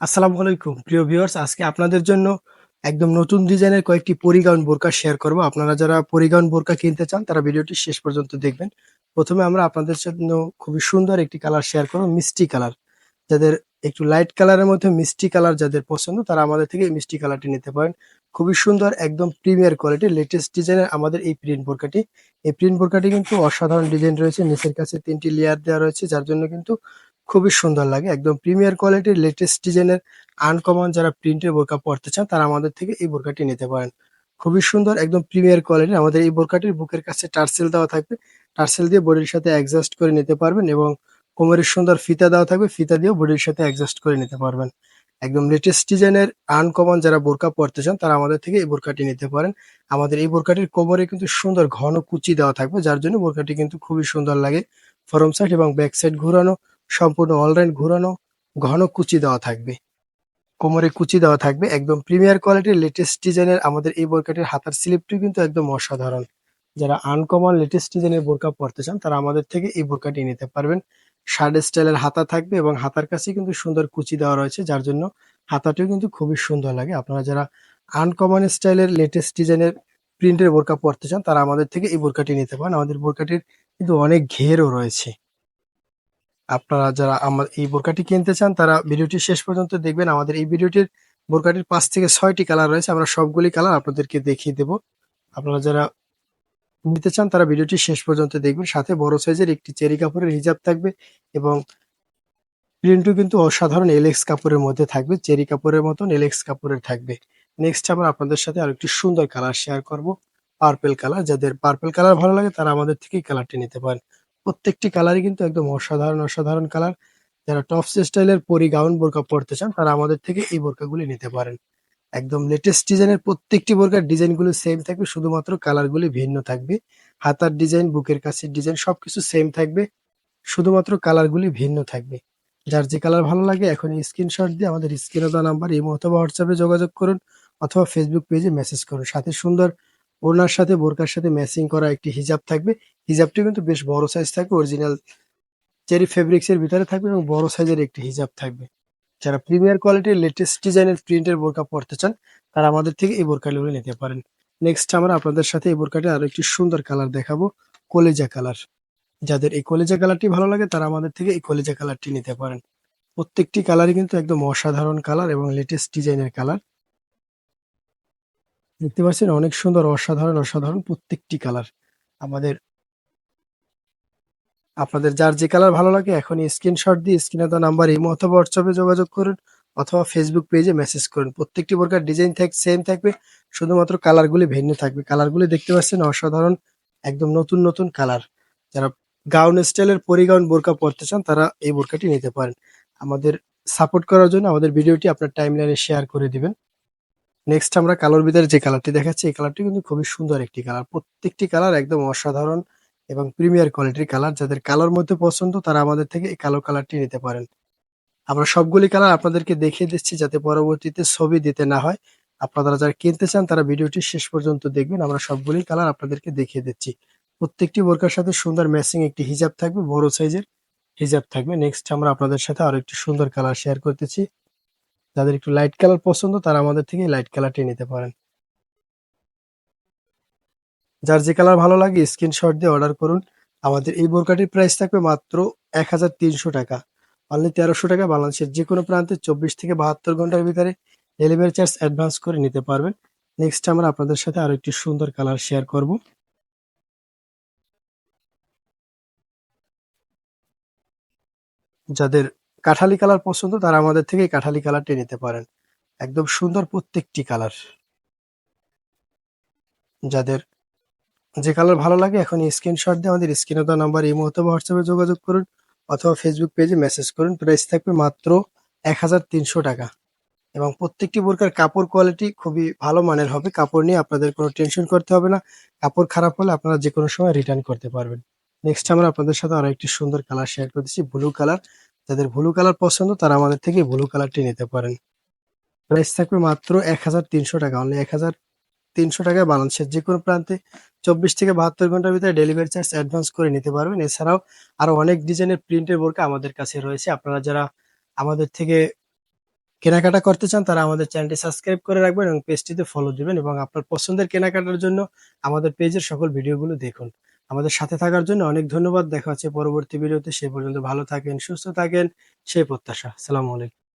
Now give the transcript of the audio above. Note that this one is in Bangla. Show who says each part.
Speaker 1: আসসালামু আলাইকুম। প্রিয় ভিউয়ার্স, আজকে আপনাদের জন্য একদম নতুন ডিজাইনের কয়েকটি পরিগাউন বোরকা শেয়ার করব। আপনারা যারা পরিগাউন বোরকা কিনতে চান, তারা ভিডিওটি শেষ পর্যন্ত দেখবেন। প্রথমে আমরা আপনাদের জন্য খুবই সুন্দর একটি কালার শেয়ার করব, মিষ্টি কালার। যাদের একটু লাইট কালারের মধ্যে মিষ্টি কালার যাদের পছন্দ, তারা আমাদের থেকে মিষ্টি কালারটি নিতে পারেন। খুবই সুন্দর, একদম প্রিমিয়ার কোয়ালিটি লেটেস্ট ডিজাইনের আমাদের এই প্রিন্ট বোরকাটি। এই প্রিন্ট বোরকাটি কিন্তু অসাধারণ ডিজাইন রয়েছে। নিচের কাছে তিনটি লেয়ার দেওয়া রয়েছে, যার জন্য কিন্তু খুবই সুন্দর লাগে। একদম প্রিমিয়ার কোয়ালিটির লেটেস্ট ডিজাইনের আনকমন যারা প্রিন্টের বোরকা পড়তে চান, তারা আমাদের থেকে এই বোরকাটি নিতে পারেন। খুবই সুন্দর, একদম প্রিমিয়ার কোয়ালিটির আমাদের এই বোরকাটির বুকের কাছে টার্সেল দেওয়া থাকবে। টার্সেল দিয়ে বডির সাথে অ্যাডজাস্ট করে নিতে পারবেন এবং কোমরের সুন্দর ফিতা দেওয়া থাকবে। ফিতা দিয়েও বডির সাথে অ্যাডজাস্ট করে নিতে পারবেন। একদম লেটেস্ট ডিজাইনের আনকমন যারা বোরকা পড়তে চান, তারা আমাদের থেকে এই বোরকাটি নিতে পারেন। আমাদের এই বোরকাটির কোমরে কিন্তু সুন্দর ঘন কুচি দেওয়া থাকবে, যার জন্য বোরকাটি কিন্তু খুবই সুন্দর লাগে। ফরম সাইড এবং ব্যাক সাইড ঘুরানো সম্পূর্ণ অলরাইন ঘুরানো, ঘন কুচি দেওয়া থাকবে। কোমরে কুচি দেওয়া থাকবে। একদম প্রিমিয়ার কোয়ালিটির লেটেস্ট ডিজাইনের আমাদের এই বোরকাটির হাতার স্লিপটি কিন্তু একদম অসাধারণ। যারা আনকমন লেটেস্ট ডিজাইনের বোরকা পড়তে চান, তারা আমাদের থেকে এই বোরকাটি নিতে পারবেন। শার্ট স্টাইলের হাতা থাকবে এবং হাতার কাছে কিন্তু সুন্দর কুচি দেওয়া রয়েছে, যার জন্য হাতাটিও কিন্তু খুবই সুন্দর লাগে। আপনারা যারা আনকমন স্টাইলের লেটেস্ট ডিজাইনের প্রিন্টের বোরকা পরতে চান, তারা আমাদের থেকে এই বোরকাটি নিতে পারেন। আমাদের বোরকাটির কিন্তু অনেক ঘেরও রয়েছে। আপনারা যারা আমার এই বোরকাটি কিনতে চান, তারা ভিডিওটি শেষ পর্যন্ত দেখবেন। আমাদের এই ভিডিওটির বোরকাটির পাঁচ থেকে ছয়টি কালার রয়েছে, আমরা সবগুলি কালার আপনাদেরকে দেখিয়ে দেব। আপনারা যারা নিতে চান, তারা ভিডিওটি শেষ পর্যন্ত দেখবেন। সাথে বড় সাইজের একটি চেরি কাপড়ের হিজাব থাকবে এবং প্রিন্টও কিন্তু অসাধারণ এলেক্স কাপড়ের মধ্যে থাকবে, চেরি কাপড়ের মতন এলেক্স কাপড়ের থাকবে। নেক্সট আমরা আপনাদের সাথে আরেকটি সুন্দর কালার শেয়ার করব পার্পেল কালার। যাদের পার্পেল কালার ভালো লাগে, তারা আমাদের থেকে কালারটি নিতে পারেন। প্রত্যেকটি কালারই কিন্তু একদম অসাধারণ অসাধারণ কালার। যারা টপস স্টাইলের পরি গাউন বোরকা পড়তে চান, তারা আমাদের থেকে এই বোরকাগুলি নিতে পারেন। একদম লেটেস্ট ডিজাইনের প্রত্যেকটি বোরকার ডিজাইনগুলো সেম থাকবে, শুধুমাত্র কালারগুলি ভিন্ন থাকবে। হাতার ডিজাইন, বুকের কাছের ডিজাইন, সবকিছু সেম থাকবে, শুধুমাত্র কালারগুলি ভিন্ন থাকবে। যার যে কালার ভালো লাগে এখন স্ক্রিনশট দিয়ে আমাদের স্ক্রিনে দেওয়া নাম্বার এই অথবা হোয়াটসঅ্যাপে যোগাযোগ করুন, অথবা ফেসবুক পেজে মেসেজ করুন। সাথে সুন্দর ওড়নার সাথে, বোরকার সাথে ম্যাচিং করা একটি হিজাব থাকবে। হিজাবটি কিন্তু বেশ বড় সাইজ থাকবে অরিজিনাল চেরি ফেব্রিক্স এর ভিতরে থাকবে এবং বড় সাইজের একটি হিজাব থাকবে। যারা প্রিমিয়ার কোয়ালিটির লেটেস্ট ডিজাইনের প্রিন্টের বোরকা পড়তে চান, তারা আমাদের থেকে এই বোরকাগুলো নিতে পারেন। নেক্সট আমরা আপনাদের সাথে এই বোরকাটি আরও একটি সুন্দর কালার দেখাবো, কলেজা কালার যাদের এই কলেজা কালারটি ভালো লাগে, তারা আমাদের থেকে এই কলেজা কালারটি নিতে পারেন। প্রত্যেকটি কালারই কিন্তু একদম অসাধারণ কালার এবং লেটেস্ট ডিজাইনের কালার দেখতে পাচ্ছেন অনেক সুন্দর, অসাধারণ অসাধারণ প্রত্যেকটি কালার। আমাদের, আপনাদের যার যে কালার ভালো লাগে এখন স্ক্রিনশট দিয়ে স্ক্রিনে দেওয়া নাম্বার ইমো অথবা হোয়াটসঅ্যাপে যোগাযোগ করুন অথবা ফেসবুক পেজে মেসেজ করুন। প্রত্যেকটি প্রকার ডিজাইন থাক সেম থাকবে, শুধুমাত্র কালারগুলি ভিন্ন থাকবে। কালারগুলি দেখতে পাচ্ছেন অসাধারণ, একদম নতুন নতুন কালার। যারা গাউন স্টাইলের পরিগাউন বোরকা পরতে চান, তারা এই বোরকাটি নিতে পারেন। আমাদের সাপোর্ট করার জন্য আমাদের ভিডিওটি আপনার টাইম লাইনে শেয়ার করে দিবেন। নেক্সট আমরা কালোর ভিতরে যে কালারটি দেখাচ্ছি, এই কালারটি কিন্তু খুবই সুন্দর একটি কালার প্রত্যেকটি কালার একদম অসাধারণ এবং প্রিমিয়ার কোয়ালিটির কালার যাদের কালোর মধ্যে পছন্দ, তারা আমাদের থেকে এই কালো কালারটি নিতে পারেন। আমরা সবগুলি কালার আপনাদেরকে দেখিয়ে দিচ্ছি যাতে পরবর্তীতে ছবি দিতে না হয়। আপনারা যারা কিনতে চান, তারা ভিডিওটি শেষ পর্যন্ত দেখবেন। আমরা সবগুলি কালার আপনাদেরকে দেখিয়ে দিচ্ছি। প্রত্যেকটি বোরকার সাথে সুন্দর ম্যাচিং একটি হিজাব থাকবে, বড় সাইজের হিজাব থাকবে। নেক্সট আমরা আপনাদের সাথে আরও একটি সুন্দর কালার শেয়ার করতেছি। যাদের একটু লাইট কালার পছন্দ, তারা আমাদের থেকে লাইট কালারটি নিতে পারেন। যার যে কালার ভালো লাগে স্ক্রিনশট দিয়ে অর্ডার করুন। আমাদের এই বোরকাটির প্রাইস থাকবে মাত্র এক হাজার তিনশো টাকা। অনলি তেরোশো টাকা বাংলাদেশের যে কোনো প্রান্তে চব্বিশ থেকে বাহাত্তর ঘণ্টার ভিতরে ডেলিভারি চার্জ অ্যাডভান্স করে নিতে পারবেন। নেক্সট আমরা আপনাদের সাথে আরও একটি সুন্দর কালার শেয়ার করব। যাদের কাঠালি কালার পছন্দ, তারা আমাদের থেকে কাঠালি কালারটি নিতে পারেন। একদম সুন্দর প্রত্যেকটি কালার। যাদের যে কালার ভালো লাগে এখন স্ক্রিনশট দিয়ে আমাদের স্ক্রিনে দেওয়া নাম্বার এই মুহূর্তে হোয়াটসঅ্যাপে যোগাযোগ করুন অথবা ফেসবুক পেজে মেসেজ করুন। প্রাইস থাকবে মাত্র এক হাজার তিনশো টাকা। এবং প্রত্যেকটি বোরকার কাপড় কোয়ালিটি খুবই ভালো মানের হবে। কাপড় নিয়ে আপনাদের কোনো টেনশন করতে হবে না। কাপড় খারাপ হলে আপনারা যে কোনো সময় রিটার্ন করতে পারবেন। নেক্সট আমরা আপনাদের সাথে আরও একটি সুন্দর কালার শেয়ার করতেছি ব্লু কালার যাদের ব্লু কালার পছন্দ, তারা আমাদের থেকে ব্লু কালারটি নিতে পারেন। প্রাইস থাকবে মাত্র এক হাজার তিনশো টাকা। অনলি এক হাজার তিনশো টাকায় বাংলাদেশের যে কোনো প্রান্তে চব্বিশ থেকে বাহাত্তর ঘণ্টার ভিতরে ডেলিভারি চার্জ অ্যাডভান্স করে নিতে পারবেন। এছাড়াও আরও অনেক ডিজাইনের প্রিন্টের বোরকা আমাদের কাছে রয়েছে। আপনারা যারা আমাদের থেকে কেনাকাটা করতে চান, তারা আমাদের চ্যানেলটি সাবস্ক্রাইব করে রাখবেন এবং পেজটিতে ফলো দিবেন এবং আপনার পছন্দের কেনাকাটার জন্য আমাদের পেজের সকল ভিডিওগুলো দেখুন। আমাদের সাথে থাকার জন্য অনেক ধন্যবাদ। দেখা হচ্ছে পরবর্তী ভিডিওতে। সে পর্যন্ত ভালো থাকেন, সুস্থ থাকেন। সেই প্রত্যাশা। সালামু আলাইকুম।